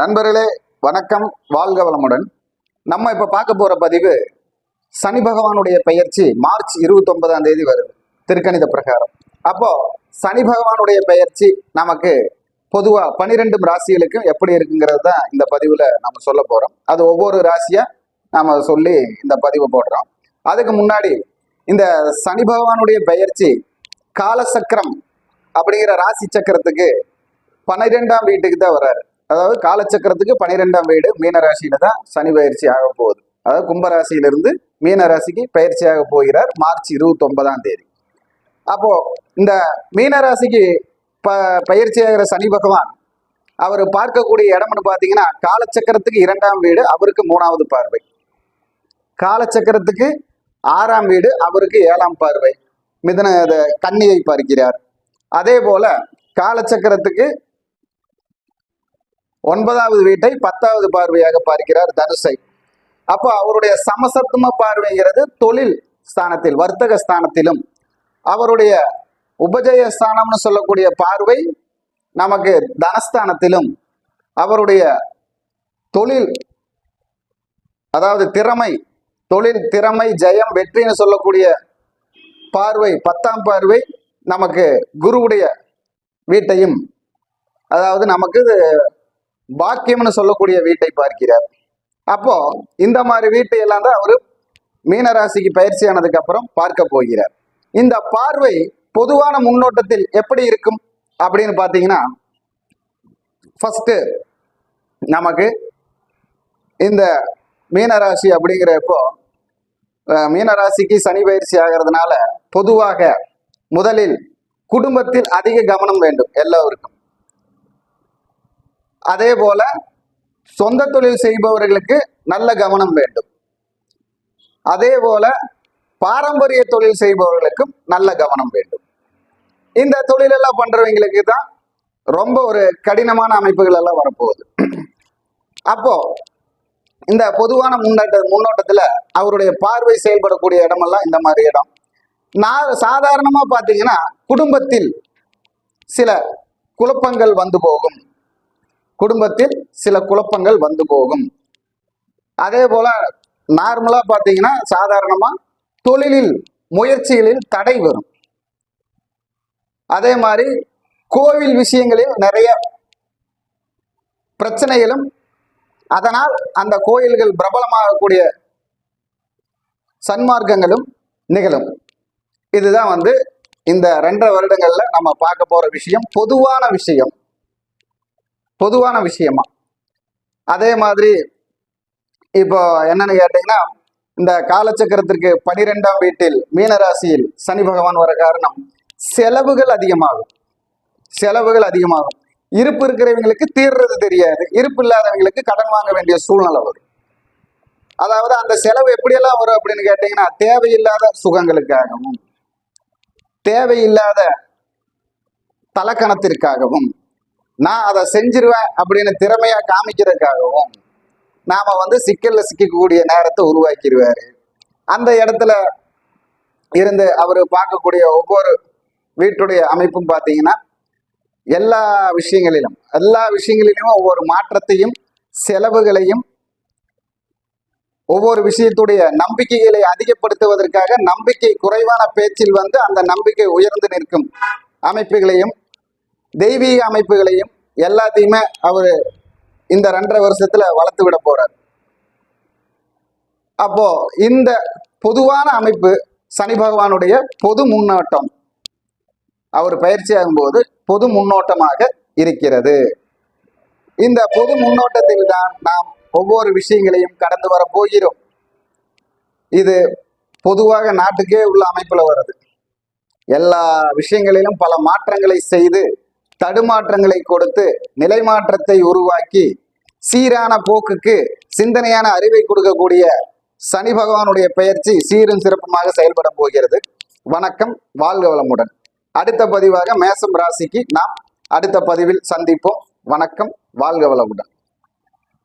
நண்பர்களே வணக்கம். வாழ்க வளமுடன். நம்ம இப்ப பார்க்க போற பதிவு சனி பகவானுடைய பெயர்ச்சி மார்ச் இருபத்தி ஒன்பதாம் தேதி வருது. திருக்கணித பிரகாரம். அப்போ சனி பகவானுடைய பெயர்ச்சி நமக்கு பொதுவா பனிரெண்டு ராசிகளுக்கும் எப்படி இருக்குங்கிறது தான் இந்த பதிவுல நம்ம சொல்ல போறோம். அது ஒவ்வொரு ராசியா நாம சொல்லி இந்த பதிவு போடுறோம். அதுக்கு முன்னாடி இந்த சனி பகவானுடைய பெயர்ச்சி காலசக்கரம் அப்படிங்கிற ராசி சக்கரத்துக்கு பன்னிரெண்டாம் வீட்டுக்கு தான் வர்றாரு அதாவது காலச்சக்கரத்துக்கு பன்னிரெண்டாம் வீடு மீனராசியில தான் சனி பயிற்சி ஆக போகுது. அதாவது கும்பராசியிலிருந்து மீனராசிக்கு பயிற்சியாக போகிறார் மார்ச் இருபத்தி ஒன்பதாம் தேதி. அப்போ இந்த மீனராசிக்கு ப பயிற்சியாகிற சனி பகவான் அவர் பார்க்கக்கூடிய இடம்னு பார்த்தீங்கன்னா காலச்சக்கரத்துக்கு இரண்டாம் வீடு அவருக்கு மூணாவது பார்வை. காலச்சக்கரத்துக்கு ஆறாம் வீடு அவருக்கு ஏழாம் பார்வை. மிதன கன்னியை பார்க்கிறார். அதே போல காலச்சக்கரத்துக்கு ஒன்பதாவது வீட்டை பத்தாவது பார்வையாக பார்க்கிறார் தனுசை. அப்போ அவருடைய சமசத்தும பார்வைங்கிறது தொழில் ஸ்தானத்தில் வர்த்தக ஸ்தானத்திலும். அவருடைய உபஜய ஸ்தானம்னு சொல்லக்கூடிய பார்வை நமக்கு தனஸ்தானத்திலும். அவருடைய தொழில் அதாவது திறமை தொழில் திறமை ஜெயம் வெற்றின்னு சொல்லக்கூடிய பார்வை பத்தாம் பார்வை நமக்கு குருவுடைய வீட்டையும் அதாவது நமக்கு இது பாக்கியம்னு சொல்லக்கூடிய வீட்டை பார்க்கிறார். அப்போ இந்த மாதிரி வீட்டை எல்லாம் தான் அவர் மீனராசிக்கு பயிற்சி ஆனதுக்கு அப்புறம் பார்க்க போகிறார். இந்த பார்வை பொதுவான முன்னோட்டத்தில் எப்படி இருக்கும் அப்படின்னு பார்த்தீங்கன்னா ஃபஸ்ட்டு நமக்கு இந்த மீனராசி அப்படிங்கிறப்போ மீனராசிக்கு சனி பயிற்சி ஆகிறதுனால பொதுவாக முதலில் குடும்பத்தில் அதிக கவனம் வேண்டும் எல்லோருக்கும். அதே போல சொந்த தொழில் செய்பவர்களுக்கு நல்ல கவனம் வேண்டும். அதே போல பாரம்பரிய தொழில் செய்பவர்களுக்கும் நல்ல கவனம் வேண்டும். இந்த தொழிலெல்லாம் பண்றவங்களுக்கு தான் ரொம்ப ஒரு கடினமான அமைப்புகள் எல்லாம் வரப்போகுது. அப்போ இந்த பொதுவான முன்னோட்ட முன்னோட்டத்துல அவருடைய பார்வை செயல்படக்கூடிய இடமெல்லாம் இந்த மாதிரி இடம். நான் சாதாரணமா பாத்தீங்கன்னா குடும்பத்தில் சில குழப்பங்கள் வந்து போகும். குடும்பத்தில் சில குழப்பங்கள் வந்து போகும். அதே போல நார்மலா பார்த்தீங்கன்னா சாதாரணமா தொழிலில் முயற்சிகளில் தடை வரும். அதே மாதிரி கோவில் விஷயங்களில் நிறைய பிரச்சனைகளும் அதனால் அந்த கோயில்கள் பிரபலமாகக்கூடிய சன்மார்க்கங்களும் நிகழும். இதுதான் வந்து இந்த ரெண்டரை வருடங்களில் நம்ம பார்க்க போகிற விஷயம் பொதுவான விஷயம். பொதுவான விஷயமா? அதே மாதிரி இப்போ என்னன்னு கேட்டீங்கன்னா இந்த காலச்சக்கரத்திற்கு பனிரெண்டாம் வீட்டில் மீனராசியில் சனி பகவான் வர காரணம் செலவுகள் அதிகமாகும். செலவுகள் அதிகமாகும். இருப்பு இருக்கிறவங்களுக்கு தீர்றது தெரியாது. இருப்பு இல்லாதவங்களுக்கு கடன் வாங்க வேண்டிய சூழ்நிலை வரும். அதாவது அந்த செலவு எப்படியெல்லாம் வரும் அப்படின்னு கேட்டீங்கன்னா தேவையில்லாத சுகங்களுக்காகவும் தேவையில்லாத தலக்கணத்திற்காகவும் நான் அதை செஞ்சிருவேன் அப்படின்னு திறமையா காமிக்கிறதுக்காகவும் நாம வந்து சிக்கல்ல சிக்கக்கூடிய நேரத்தை உருவாக்கிடுவாரு. அந்த இடத்துல இருந்து அவர் பார்க்கக்கூடிய ஒவ்வொரு வீட்டுடைய அமைப்பும் பார்த்தீங்கன்னா எல்லா விஷயங்களிலும் எல்லா விஷயங்களிலும் ஒவ்வொரு மாற்றத்தையும் செலவுகளையும் ஒவ்வொரு விஷயத்துடைய நம்பிக்கைகளை அதிகப்படுத்துவதற்காக நம்பிக்கை குறைவான பேச்சில் வந்து அந்த நம்பிக்கை உயர்ந்து நிற்கும் அமைப்புகளையும் தெய்வீக அமைப்புகளையும் எல்லாத்தையுமே அவர் இந்த ரெண்டரை வருஷத்துல வளர்த்து விட போறார். அப்போ இந்த பொதுவான அமைப்பு சனி பகவானுடைய பொது முன்னோட்டம். அவர் பயிற்சி ஆகும்போது பொது முன்னோட்டமாக இருக்கிறது. இந்த பொது முன்னோட்டத்தில் தான் நாம் ஒவ்வொரு விஷயங்களையும் கடந்து வர போகிறோம். இது பொதுவாக நாட்டுக்கே உள்ள அமைப்புல வருது. எல்லா விஷயங்களிலும் பல மாற்றங்களை செய்து தடுமாற்றங்களை கொடுத்து நிலைமாற்றத்தை உருவாக்கி சீரான போக்குக்கு சிந்தனையான அறிவை கொடுக்கக்கூடிய சனி பகவானுடைய பெயர்ச்சி சீரும் சிறப்புமாக செயல்பட போகிறது. வணக்கம் வாழ்க வளமுடன். அடுத்த பதிவாக மேசம் ராசிக்கு நாம் அடுத்த பதிவில் சந்திப்போம். வணக்கம் வாழ்க வளமுடன்.